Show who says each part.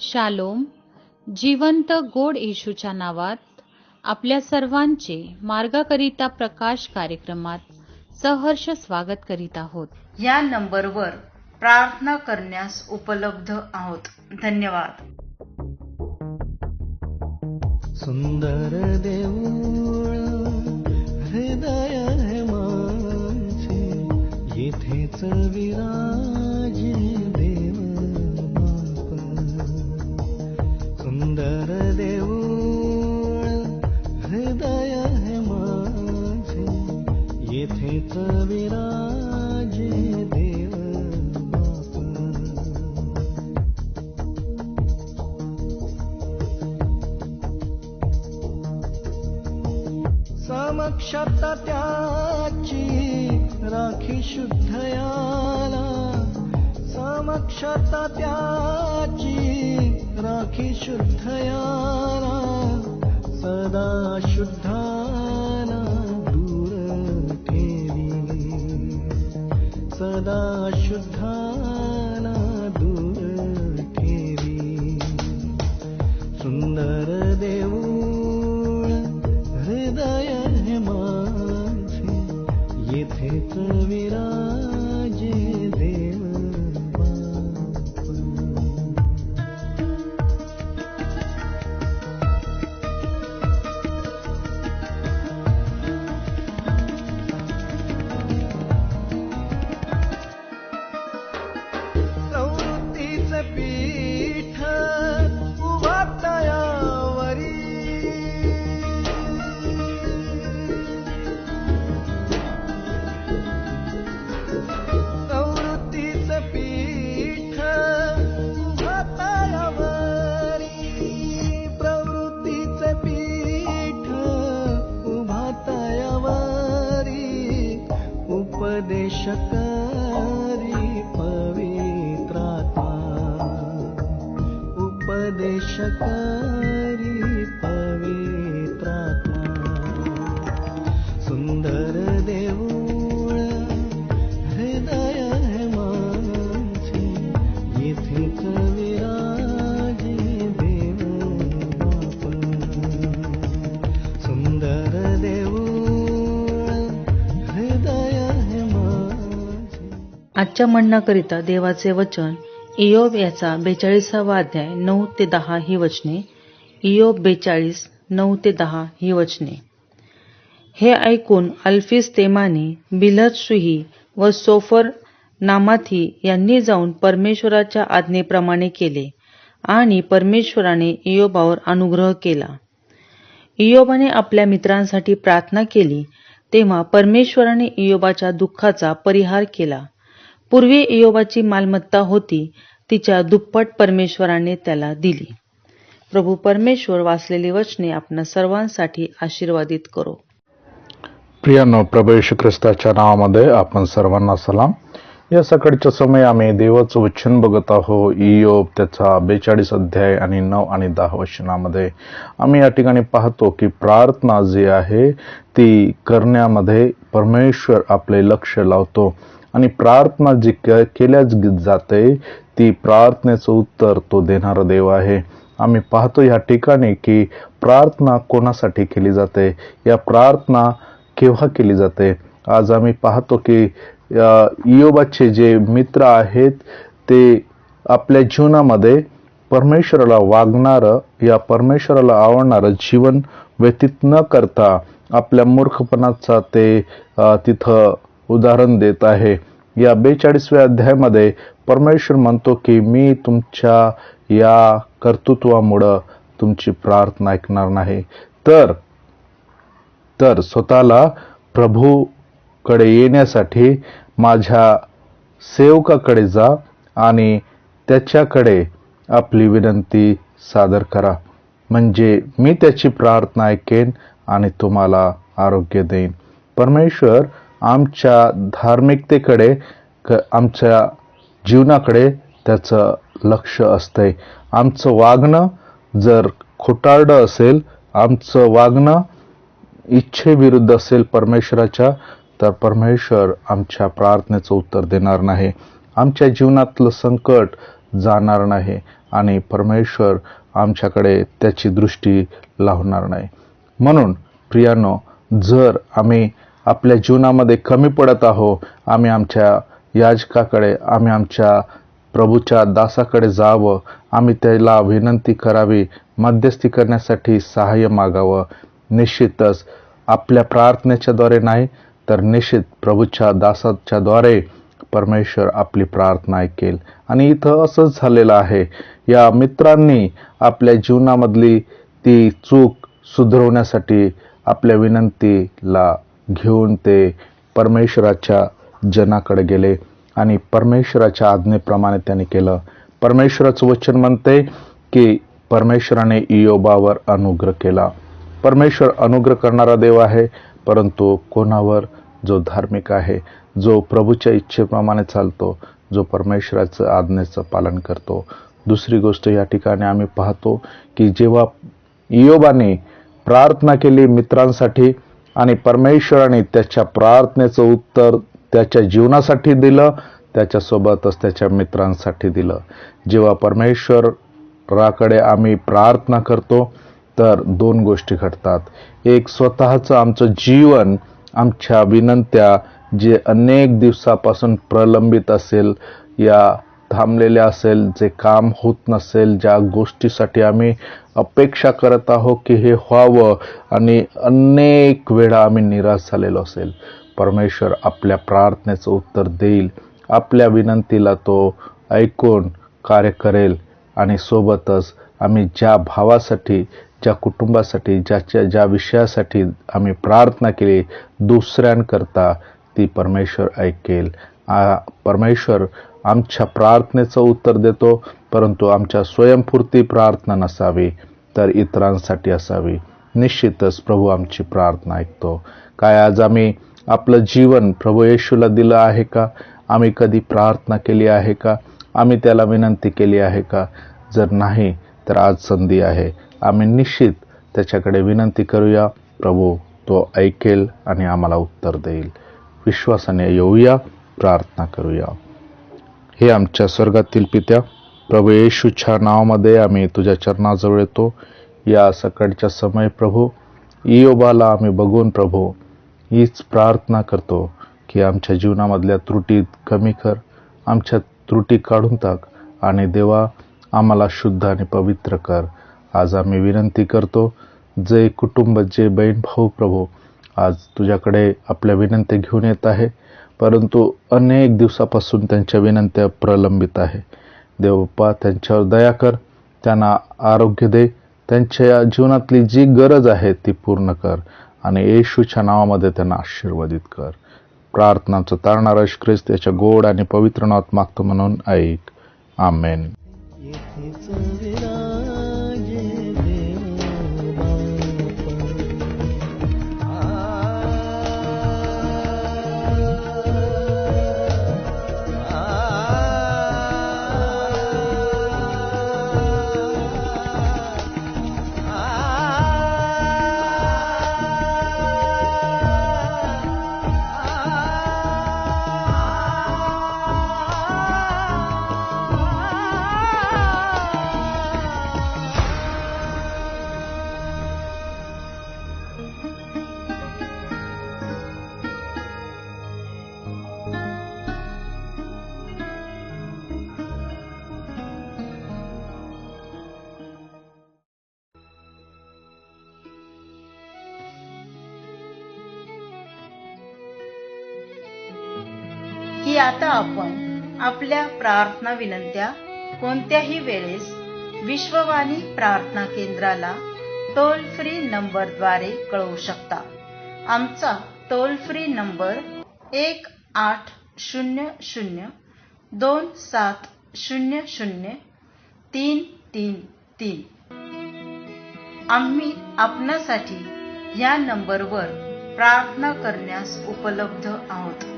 Speaker 1: Shalom जिवंत गोड येशूच्या नावात आपल्या सर्वांचे मार्गाकरिता प्रकाश कार्यक्रमात सहर्ष स्वागत करीत आहोत.
Speaker 2: या नंबरवर प्रार्थना करण्यास उपलब्ध आहोत. धन्यवाद.
Speaker 3: सुंदर देऊळ हृदय हे माझे येथेच विराजे हृदय हे माझे. येथेच विराजे देव बाप. समक्षता त्याची राखी शुद्धयाला समक्षता त्याची राखी शुद्धयाला सदा शुद्धाला दूर सदा शुद्धाला पवित्रात्मा सुंदर देऊळ हृदय हे माझे येथेच विराजे देव सुंदर देऊळ हृदय हे माझे
Speaker 4: आजच्या म्हणण्याकरिता देवाचे वचन इयोब याचा बेचाळीसावा अध्याय नऊ ते दहा ही वचने. इयोब बेचाळीस नऊ ते दहा ही वचने. हे ऐकून अल्फिस तेमानी बिलत सुही व सोफर नामाथी यांनी जाऊन परमेश्वराच्या आज्ञेप्रमाणे केले आणि परमेश्वराने इयोबावर अनुग्रह केला. इयोबाने आपल्या मित्रांसाठी प्रार्थना केली तेव्हा परमेश्वराने इयोबाच्या दुःखाचा परिहार केला. पूर्वी इयोबाची मालमत्ता होती तिच्या दुप्पट परमेश्वराने त्याला दिली. प्रभू परमेश्वर वाचलेली वचने आपण सर्वांसाठी आशीर्वादित करो.
Speaker 5: प्रियानो प्रभू येशू ख्रिस्ताच्या नावामध्ये आपण सर्वांना सलाम. या सकाळच्या समय आम्ही देवाचं वचन बघत आहो इयोब त्याचा बेचाळीस अध्याय आणि नऊ आणि दहा वचनामध्ये आम्ही या ठिकाणी पाहतो की प्रार्थना जी आहे ती करण्यामध्ये परमेश्वर आपले लक्ष लावतो. आणि प्रार्थना जी के- केल्याच जाते ती प्रार्थनेचं उत्तर तो देणारा देव आहे. आम्ही पाहतो या ठिकाणी की प्रार्थना कोणासाठी केली जाते? या प्रार्थना केव्हा केली जाते? आज आम्ही पाहतो की इयोबाचे जे मित्र आहेत ते आपल्या जीवनामध्ये परमेश्वराला वागणारं या परमेश्वराला आवडणारं जीवन व्यतीत न करता आपल्या मूर्खपणाचा ते तिथं उदाहरण देत आहे. या बेचाळीसव्या अध्यायामध्ये परमेश्वर म्हणतो की मी तुमच्या या कर्तृत्वामुळं तुमची प्रार्थना ऐकणार नाही. तर तर स्वतःला प्रभूकडे येण्यासाठी माझ्या सेवकाकडे जा आणि त्याच्याकडे आपली विनंती सादर करा. म्हणजे मी त्याची प्रार्थना ऐकेन आणि तुम्हाला आरोग्य देईन. परमेश्वर आमच्या धार्मिकतेकडे क- आमच्या जीवनाकडे त्याचं लक्ष असतंय. आमचं वागणं जर खोटारडं असेल आमचं वागणं इच्छेविरुद्ध असेल परमेश्वराच्या तर परमेश्वर आमच्या प्रार्थनेचं उत्तर देणार नाही. आमच्या जीवनातलं संकट जाणार नाही आणि परमेश्वर आमच्याकडे त्याची दृष्टी लावणार नाही. म्हणून प्रियानो जर आम्ही आपल्या जीवनामध्ये कमी पडत आहो. आम्ही आमच्या याजकाकडे आम्ही आमच्या प्रभूच्या दासाकडे जावं. आम्ही त्याला विनंती करावी मध्यस्थी करण्यासाठी सहाय्य मागावं. निश्चितच आपल्या प्रार्थनेच्याद्वारे नाही तर निश्चित प्रभूच्या दासाच्याद्वारे परमेश्वर आपली प्रार्थना ऐकेल. आणि इथं असंच झालेलं आहे. या मित्रांनी आपल्या जीवनामधली ती चूक सुधरवण्यासाठी आपल्या विनंतीला घेऊन ते परमेश्वराच्या जनाकडे गेले आणि परमेश्वराच्या आज्ञेप्रमाणे त्यांनी केलं. परमेश्वराचं वचन म्हणते की परमेश्वराने इयोबावर अनुग्रह केला. परमेश्वर अनुग्रह करणारा देव आहे परंतु कोणावर? जो धार्मिक आहे जो प्रभूच्या इच्छेप्रमाणे चालतो जो परमेश्वराचं आज्ञेचं पालन करतो. दुसरी गोष्ट या ठिकाणी आम्ही पाहतो की जेव्हा इयोबाने प्रार्थना केली मित्रांसाठी आणि परमेश्वराने त्याच्या प्रार्थनेचं उत्तर त्याच्या जीवनासाठी दिलं त्याच्यासोबतच त्याच्या मित्रांसाठी दिलं. जेव्हा परमेश्वराकडे आम्ही प्रार्थना करतो तर दोन गोष्टी घडतात. एक स्वतःचं आमचं जीवन आमच्या विनंत्या जे अनेक दिवसापासून प्रलंबित असेल या थांबलेले असेल जे काम होत नसेल ज्या गोष्टीसाठी आम्ही अपेक्षा करत आहोत की हे व्हावं आणि अनेक वेळा आम्ही निराश झालेलो असेल. परमेश्वर आपल्या प्रार्थनेचं उत्तर देईल. आपल्या विनंतीला तो ऐकून कार्य करेल आणि सोबतच आम्ही ज्या भावासाठी ज्या कुटुंबासाठी ज्याच्या ज्या विषयासाठी आम्ही प्रार्थना केली दुसऱ्यांकरता ती परमेश्वर ऐकेल. आ परमेश्वर आमच्या प्रार्थनेचं उत्तर देतो परंतु आमच्या स्वयंपूर्ती प्रार्थना नसावी तर इतरांसाठी असावी. निश्चितच प्रभू आमची प्रार्थना ऐकतो. काय आज आम्ही आपलं जीवन प्रभू येशूला दिलं आहे का? आम्ही कधी प्रार्थना केली आहे का? आम्ही त्याला विनंती केली आहे का? जर नाही तर आज संधी आहे. आम्ही निश्चित त्याच्याकडे विनंती करूया. प्रभू तो ऐकेल आणि आम्हाला उत्तर देईल. विश्वासाने येऊया प्रार्थना करूया. हे आमच्या स्वर्गातील पित्या प्रभू येशूच्या नावामध्ये आम्ही तुझ्या चरणाजवळ येतो. या सकाळच्या समय प्रभू इयोबाला आम्ही बघून प्रभू हीच प्रार्थना करतो की आमच्या जीवनामधल्या त्रुटी कमी कर आमच्या त्रुटी काढून टाक आणि देवा आम्हाला शुद्ध आणि पवित्र कर. आज आम्ही विनंती करतो जे कुटुंब जे बहीण भाऊ प्रभू आज तुझ्याकडे आपल्या विनंती घेऊन येत आहे. परंतु अनेक दिवसापासून त्यांच्या विनंत्या प्रलंबित आहे. देवप्पा त्यांच्यावर दया कर त्यांना आरोग्य दे त्यांच्या जीवनातली जी गरज आहे ती पूर्ण कर आणि येशूच्या नावामध्ये त्यांना आशीर्वादित कर. प्रार्थनाचं तारणारा ख्रिस्त याच्या गोड आणि पवित्र नावात मागतो म्हणून ऐक. आमेन.
Speaker 2: आता आपण आपल्या प्रार्थना विनंत्या कोणत्याही वेळेस विश्ववाणी प्रार्थना केंद्राला टोल फ्री नंबरद्वारे कळवू शकता. आमचा टोल फ्री नंबर एक आठ शून्य शून्य दोन सात शून्य शून्य तीन तीन तीन. आम्ही आपणासाठी या नंबरवर प्रार्थना करण्यास उपलब्ध आहोत.